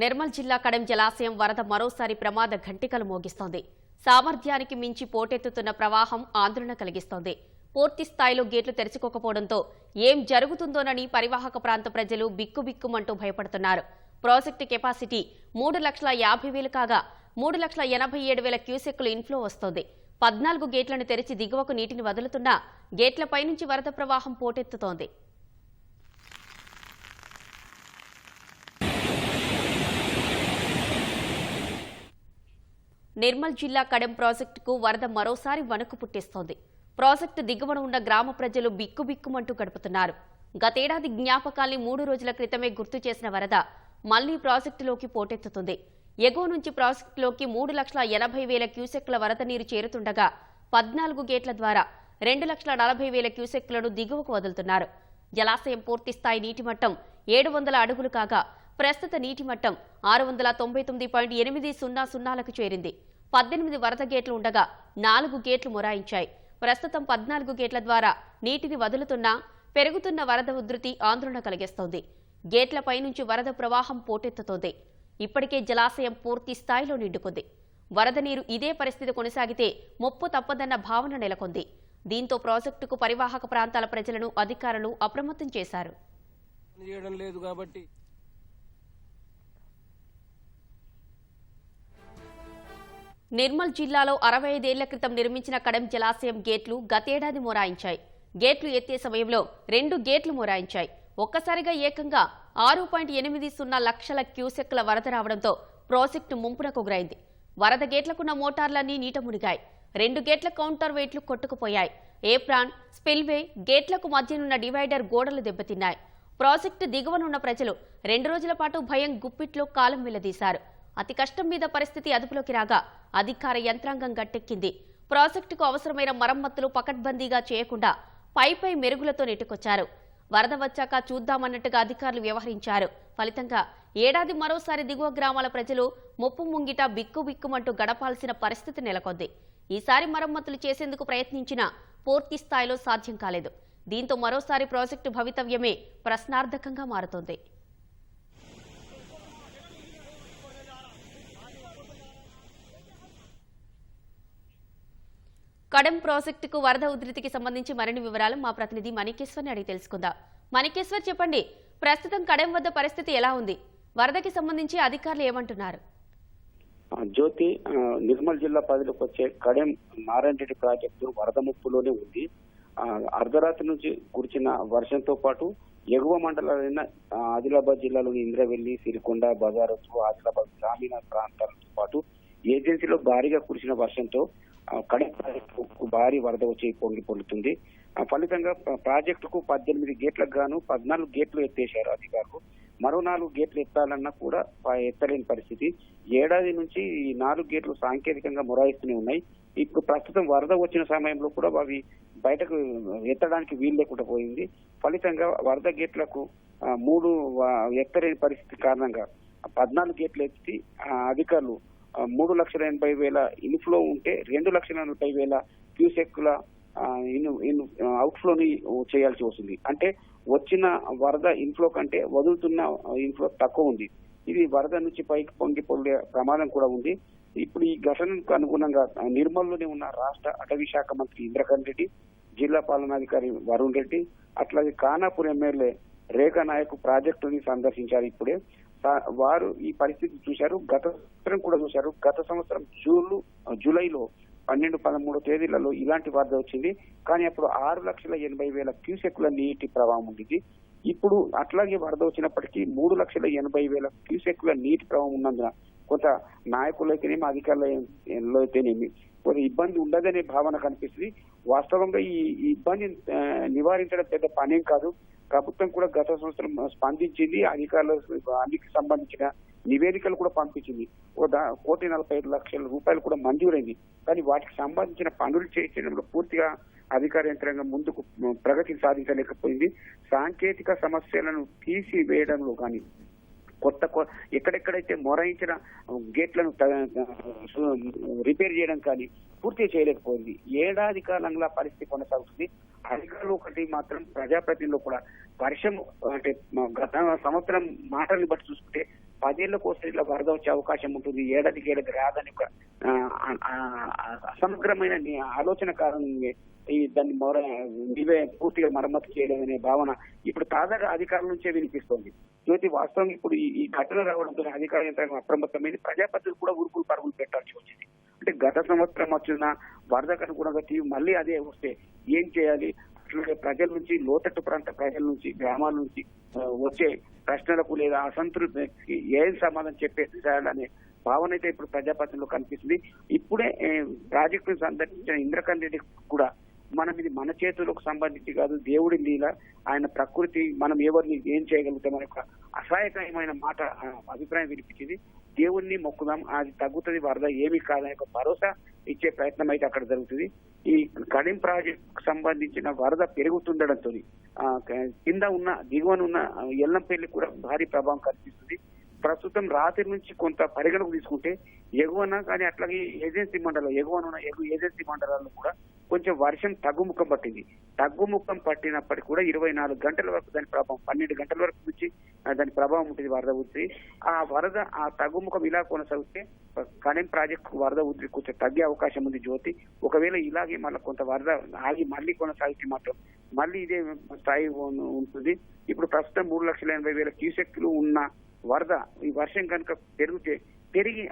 నిర్మల్ జిల్లా కడెం జలాశయం వరద మరోసారి ప్రమాద ఘంటికలు మోగిస్తోంది. సామర్థ్యానికి మించి పోటెత్తుతున్న ప్రవాహం ఆందోళన కలిగిస్తోంది. పూర్తి స్థాయిలో గేట్లు తెరుచుకోకపోవడంతో ఏం జరుగుతుందోనని పరివాహక ప్రాంత ప్రజలు బిక్కుబిక్కుమంటూ భయపడుతున్నారు. ప్రాజెక్టు కెపాసిటీ మూడు లక్షల యాభై వేలు కాగా మూడు లక్షల ఎనభై ఏడు వేల క్యూసెక్కులు ఇన్ఫ్లో వస్తోంది. పద్నాలుగు గేట్లను తెరిచి దిగువకు నీటిని వదులుతున్నా గేట్లపై నుంచి వరద ప్రవాహం పోటెత్తుతోంది. నిర్మల్ జిల్లా కడెం ప్రాజెక్టుకు వరద మరోసారి వణుకు పుట్టిస్తోంది. ప్రాజెక్టు దిగువన ఉన్న గ్రామ ప్రజలు బిక్కుబిక్కుమంటూ గడుపుతున్నారు. గతేడాది జ్ఞాపకాల్ని మూడు రోజుల క్రితమే గుర్తు చేసిన వరద మళ్ళీ ప్రాజెక్టులోకి పోటెత్తుతుంది. ఎగువ నుంచి ప్రాజెక్టులోకి మూడు లక్షల ఎనభై వేల క్యూసెక్ల వరద నీరు చేరుతుండగా పద్నాలుగు గేట్ల ద్వారా రెండు లక్షల నలభై వేల క్యూసెక్లను దిగువకు వదులుతున్నారు. జలాశయం పూర్తి స్థాయి నీటి మట్టం ఏడు వందల అడుగులు కాగా ప్రస్తుత నీటి మట్టం ఆరు వందల తొంభై తొమ్మిది పాయింట్ ఎనిమిది సున్నా సున్నాలకు చేరింది. పద్దెనిమిది వరద గేట్లు ఉండగా నాలుగు గేట్లు మొరాయించాయి. ప్రస్తుతం పద్నాలుగు గేట్ల ద్వారా నీటిని వదులుతున్నా పెరుగుతున్న వరద ఉధృతి ఆందోళన కలిగిస్తోంది. గేట్లపై నుంచి వరద ప్రవాహం పోటెత్తుతోంది. ఇప్పటికే జలాశయం పూర్తి స్థాయిలో నిండుకుంది. వరద నీరు ఇదే పరిస్థితి కొనసాగితే ముప్పు తప్పదన్న భావన నెలకొంది. దీంతో ప్రాజెక్టుకు పరివాహక ప్రాంతాల ప్రజలను అధికారులు అప్రమత్తం చేశారు. చేయడం లేదు కాబట్టి నిర్మల్ జిల్లాలో అరవై ఐదేళ్ళ క్రితం నిర్మించిన కడెం జలాశయం గేట్లు గతేడాది మొరాయించాయి. గేట్లు ఎత్తే సమయంలో రెండు గేట్లు మొరాయించాయి. ఒక్కసారిగా ఏకంగా ఆరు పాయింట్ ఎనిమిది సున్నా లక్షల క్యూసెక్ల వరద రావడంతో ప్రాజెక్టు ముంపునకు గురైంది. వరద గేట్లకున్న మోటార్లన్నీ నీట మునిగాయి. రెండు గేట్ల కౌంటర్ వెయిట్లు కొట్టుకుపోయాయి. ఏప్రాన్ స్పిల్వే గేట్లకు మధ్యనున్న డివైడర్ గోడలు దెబ్బతిన్నాయి. ప్రాజెక్టు దిగువనున్న ప్రజలు రెండు రోజుల పాటు భయం గుప్పిట్లో కాలం వెళ్ళదీశారు. అతి కష్టం మీద పరిస్థితి అదుపులోకి రాగా అధికార యంత్రాంగం గట్టెక్కింది. ప్రాజెక్టుకు అవసరమైన మరమ్మతులు పకడ్బందీగా చేయకుండా పైపై మెరుగులతో నెట్టుకొచ్చారు. వరద వచ్చాక చూద్దామన్నట్టుగా అధికారులు వ్యవహరించారు. ఫలితంగా ఏడాది మరోసారి దిగువ గ్రామాల ప్రజలు ముప్పు ముంగిట బిక్కుబిక్కుమంటూ గడపాల్సిన పరిస్థితి నెలకొంది. ఈసారి మరమ్మతులు చేసేందుకు ప్రయత్నించినా పూర్తి స్థాయిలో సాధ్యం కాలేదు. దీంతో మరోసారి ప్రాజెక్టు భవితవ్యమే ప్రశ్నార్థకంగా మారుతోంది. కడెం ప్రాజెక్టుకు వరద ఉధృతికి సంబంధించి మరిన్ని వివరాలు మా ప్రతినిధి మణికేశ్వర్ని అడిగి తెలుసుకుందాం. మణికేశ్వర్ చెప్పండి ప్రస్తుతం కడెం వద్ద పరిస్థితి ఎలా ఉంది? వరదకి సంబంధించి అధికారులు ఏమంటున్నారు? జ్యోతి నిర్మల్ జిల్లా పరిధిలోకి వచ్చే కడెం నారాయణ రెడ్డి ప్రాజెక్టు వరద ముప్పులోనే ఉంది. అర్ధరాత్రి నుంచి కురిచిన వర్షంతో పాటు ఎగువ మండలాలైన ఆదిలాబాద్ జిల్లాలోని ఇంద్రవెల్లి సిరికొండ బజారత్ ఆదిలాబాద్ గ్రామీణ ప్రాంతాలతో పాటు ఏజెన్సీలో భారీగా కురిసిన వర్షంతో కడప ప్రాజెక్టుకు భారీ వరద వచ్చి పొంగి పొందుతుంది. ఆ, ఫలితంగా ప్రాజెక్టుకు పద్దెనిమిది గేట్లకు గాను పద్నాలుగు గేట్లు ఎత్తేశారు అధికారులు. మరో నాలుగు గేట్లు ఎత్తాలన్నా కూడా ఎత్తలేని పరిస్థితి. ఏడాది నుంచి ఈ నాలుగు గేట్లు సాంకేతికంగా మొరాయిస్తూనే ఉన్నాయి. ఇప్పుడు ప్రస్తుతం వరద వచ్చిన సమయంలో కూడా అవి బయటకు ఎత్తడానికి వీలు లేకుండా పోయింది. ఫలితంగా వరద గేట్లకు మూడు ఎత్తలేని పరిస్థితి కారణంగా పద్నాలుగు గేట్లు ఎత్తి అధికారులు మూడు లక్షల ఎనభై వేల ఇన్ఫ్లో ఉంటే రెండు లక్షల నలభై వేల క్యూసెక్ల అవుట్ఫ్లోని చేయాల్సి వస్తుంది. అంటే వచ్చిన వరద ఇన్ఫ్లో కంటే వదులుతున్న ఇన్ఫ్లో తక్కువ ఉంది. ఇది వరద నుంచి పైకి పొంగి ప్రమాదం కూడా ఉంది. ఇప్పుడు ఈ ఘటనకు అనుగుణంగా నిర్మల్లోనే ఉన్న రాష్ట్ర అటవీ శాఖ మంత్రి ఇంద్రకరణ్ రెడ్డి జిల్లా పాలనాధికారి వరుణ్ రెడ్డి అట్లాగే ఖానాపూర్ ఎమ్మెల్యే రేఖా నాయక్ ప్రాజెక్టుని సందర్శించారు ఇప్పుడే. వారు ఈ పరిస్థితి చూశారు. గత సంవత్సరం కూడా చూశారు. గత సంవత్సరం జూన్ జూలైలో పన్నెండు పదమూడు తేదీలలో ఇలాంటి వరద వచ్చింది. కానీ అప్పుడు ఆరు లక్షల ఎనభై వేల క్యూసెక్ల నీటి ప్రవాహం ఉండేది. ఇప్పుడు అట్లాగే వరద వచ్చినప్పటికీ మూడు లక్షల ఎనభై వేల క్యూసెక్ల నీటి ప్రవాహం ఉన్నందున కొంత నాయకులైతేనేమి అధికారులు అయితేనేమి కొంత ఇబ్బంది ఉండదనే భావన కనిపిస్తుంది. వాస్తవంగా ఈ ఇబ్బంది ఇబ్బందిని నివారించడం పెద్ద పనేం కాదు. ప్రభుత్వం కూడా గత సంవత్సరం స్పందించింది అధికారుల అన్నికి సంబంధించిన నివేదికలు కూడా పంపించింది. ఓ దా- కోటి నలభై ఐదు లక్షల రూపాయలు కూడా మంజూరైంది. కానీ వాటికి సంబంధించిన పనులు చేయించడంలో పూర్తిగా అధికార యంత్రాంగం ముందుకు ప్రగతి సాధించలేకపోయింది. సాంకేతిక సమస్యలను తీసివేయడంలో కానీ కొత్త కొ- ఎక్కడెక్కడైతే మొరాయించిన గేట్లను రిపేర్ చేయడం కానీ పూర్తి చేయలేకపోయింది. ఏడాది కాలంగా పరిస్థితి కొనసాగుతుంది. అధికారులు ఒకటి మాత్రం ప్రజాప్రతినిధులు కూడా వర్షం అంటే గత సంవత్సరం మాటలను బట్టి చూసుకుంటే పదేళ్ళకు ఒకసారి ఇలా వరద వచ్చే అవకాశం ఉంటుంది. ఏడాదికి ఏడాది రాదని ఒక అసమగ్రమైన ఆలోచన కారణంగా ఈ దాన్ని మొర నీవే పూర్తిగా మరమ్మతు చేయలేదనే అనే భావన ఇప్పుడు తాజాగా అధికారుల నుంచే వినిపిస్తోంది. జ్యోతి వాస్తవం ఇప్పుడు ఈ ఘటన రావడంతో అధికార యంత్రాంగం అప్రమత్తమైంది. ప్రజాప్రతినిధులు కూడా ఉరుకులు పరుగులు పెట్టాల్సి వచ్చింది. అంటే గత సంవత్సరం వచ్చిన వరదకు అనుగుణంగా తీవి మళ్ళీ అదే వస్తే ఏం చేయాలి? అట్లాగే ప్రజల నుంచి లోతట్టు ప్రాంత ప్రజల నుంచి గ్రామాల నుంచి వచ్చే ప్రశ్నలకు లేదా అసంతృప్తికి ఏం సమాధానం చెప్పేసి చేయాలనే భావన అయితే ఇప్పుడు ప్రజాపతిలో కనిపిస్తుంది. ఇప్పుడే ప్రాజెక్టును సందర్శించిన ఇంద్రకాంత్ రెడ్డి కూడా మనం ఇది మన చేతులకు సంబంధించి కాదు దేవుడి లీల ఆయన ప్రకృతి మనం ఎవరిని ఏం చేయగలుగుతాం అనే ఒక అసహాయకరమైన మాట అభిప్రాయం వినిపించింది. దేవుణ్ణి మొక్కుదాం. అది తగ్గుతుంది వరద ఏమీ కాదనే ఒక భరోసా ఇచ్చే ప్రయత్నం అయితే అక్కడ జరుగుతుంది. ఈ కడిం ప్రాజెక్ట్ సంబంధించిన వరద పెరుగుతుండడంతో కింద ఉన్న దిగువన ఉన్న ఎల్లంపల్లి కూడా భారీ ప్రభావం కనిపిస్తుంది. ప్రస్తుతం రాత్రి నుంచి కొంత పరిగణకు తీసుకుంటే ఎగువన కానీ అట్లాగే ఏజెన్సీ మండలం ఎగువన ఉన్న ఎగు ఏజెన్సీ మండలాల్లో కూడా కొంచెం వర్షం తగ్గుముఖం పట్టింది. తగ్గుముఖం పట్టినప్పటికీ కూడా ఇరవై నాలుగు గంటల వరకు దాని ప్రభావం పన్నెండు గంటల వరకు నుంచి దాని ప్రభావం ఉంటుంది వరద ఉద్రి ఆ వరద ఆ తగ్గుముఖం ఇలా కొనసాగితే కనెం ప్రాజెక్టు వరద ఉద్రి కొంచెం తగ్గే అవకాశం ఉంది జ్యోతి. ఒకవేళ ఇలాగే మళ్ళీ కొంత వరద ఆగి మళ్ళీ కొనసాగితే మాత్రం మళ్ళీ ఇదే స్థాయి ఉంటుంది. ఇప్పుడు ప్రస్తుతం మూడు లక్షల ఎనభై వేల క్యూసెక్లు ఉన్న వరద ఈ వర్షం కనుక పెరిగితే పెరిగి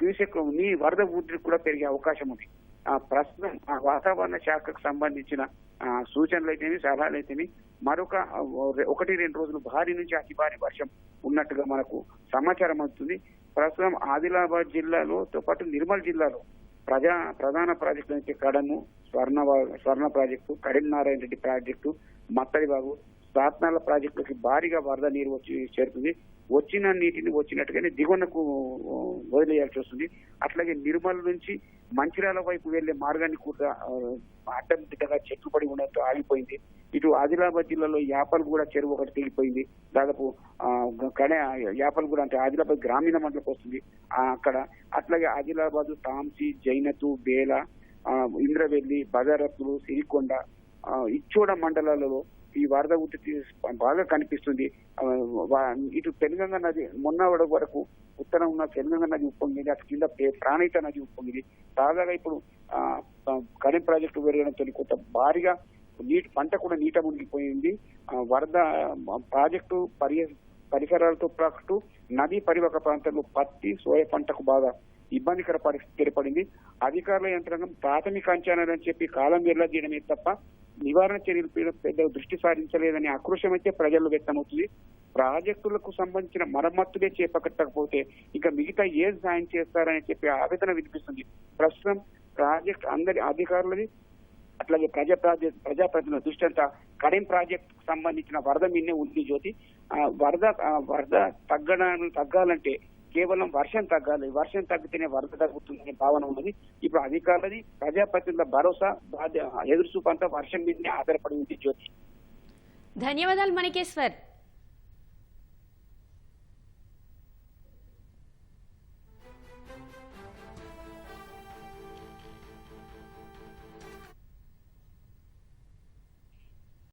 క్యూసెక్ నీ వరద ఉద్రి కూడా పెరిగే అవకాశం ఉంది. ప్రస్తుతం ఆ వాతావరణ శాఖకు సంబంధించిన సూచనలు అయితేమి సలహాలు అయితేమి మరొక ఒకటి రెండు రోజులు భారీ నుంచి అతి భారీ వర్షం ఉన్నట్టుగా మనకు సమాచారం అవుతుంది ప్రస్తుతం ఆదిలాబాద్ జిల్లాలోతో పాటు నిర్మల్ జిల్లాలో ప్రజా ప్రధాన ప్రాజెక్టు అయితే కడము స్వర్ణ స్వర్ణ ప్రాజెక్టు కడిల్ నారాయణ రెడ్డి ప్రాజెక్టు మత్తడిబాబు సాత్నాల ప్రాజెక్టులకి భారీగా వరద నీరు వచ్చి చేరుతుంది. వచ్చిన నీటిని వచ్చినట్టుగానే దిగువనకు వదిలేయాల్సి వస్తుంది. అట్లాగే నిర్మల్ నుంచి మంచిర్యాల వైపు వెళ్ళే మార్గాన్ని కూడా ఆ, అడ్డం చెట్లు పడి ఉండడంతో ఆగిపోయింది. ఇటు ఆదిలాబాద్ జిల్లాలో యాపల్గూడ చెరువు ఒకటి తెగిపోయింది దాదాపు ఆ, యాపలు కూడా అంటే ఆదిలాబాద్ గ్రామీణ మండలకు వస్తుంది. అక్కడ అట్లాగే ఆదిలాబాద్ తాంసి జైనతు బేల ఇంద్రవెల్లి బజారత్తులు సిరికొండ ఇచ్చోడ మండలాలలో ఈ వరద ఉధృతి బాగా కనిపిస్తుంది. ఇటు తెలంగాణ నది మొన్న వరకు ఉత్తరం ఉన్న తెలంగాణ నది ఉప్పొంగింది. అటు కింద ప్రే- ప్రాణహిత నది ఉప్పొంగింది. తాజాగా ఇప్పుడు ఆ, కడెం ప్రాజెక్టు పెరగడంతో కొంత భారీగా నీటి పంట కూడా నీట మునిగిపోయింది. వరద ప్రాజెక్టు పరి పరిసరాలతో పాటు నదీ పరివాహక ప్రాంతంలో పత్తి సోయ పంటకు బాగా ఇబ్బందికర పరిస్థితి ఏర్పడింది. అధికారుల యంత్రాంగం ప్రాథమిక అంచనాలని చెప్పి కాలం వేర్లా తీయడమే తప్ప నివారణ చర్యలు పెద్ద దృష్టి సారించలేదనే ఆక్రోశం అయితే ప్రజల్లో వ్యక్తమవుతుంది. ప్రాజెక్టులకు సంబంధించిన మరమ్మతులే చేపట్టకపోతే ఇంకా మిగతా ఏ సాయం చేస్తారని చెప్పి ఆవేదన వినిపిస్తుంది. ప్రస్తుతం ప్రాజెక్ట్ అందరి అధికారులది అట్లాగే ప్రజా ప్రాజెక్ట్ ప్రజాప్రతినిధుల దృష్టి అంతా కడెం ప్రాజెక్ట్ సంబంధించిన వరద మీదనే ఉంది జ్యోతి. ఆ వరద ఆ వరద తగ్గడానికి తగ్గాలంటే కేవలం వర్షం తగ్గాలి వర్షం తగ్గితేనే వరద తగ్గుతుందనే భావన ఉన్నది. ఇప్పుడు అధికారులది ప్రజాప్రతినిధుల భరోసా బాధ్య ఎదురుచూపు వర్షం మీదనే ఆధారపడి ఉంది జ్యోతి. ధన్యవాదాలు మణికేశ్వర్.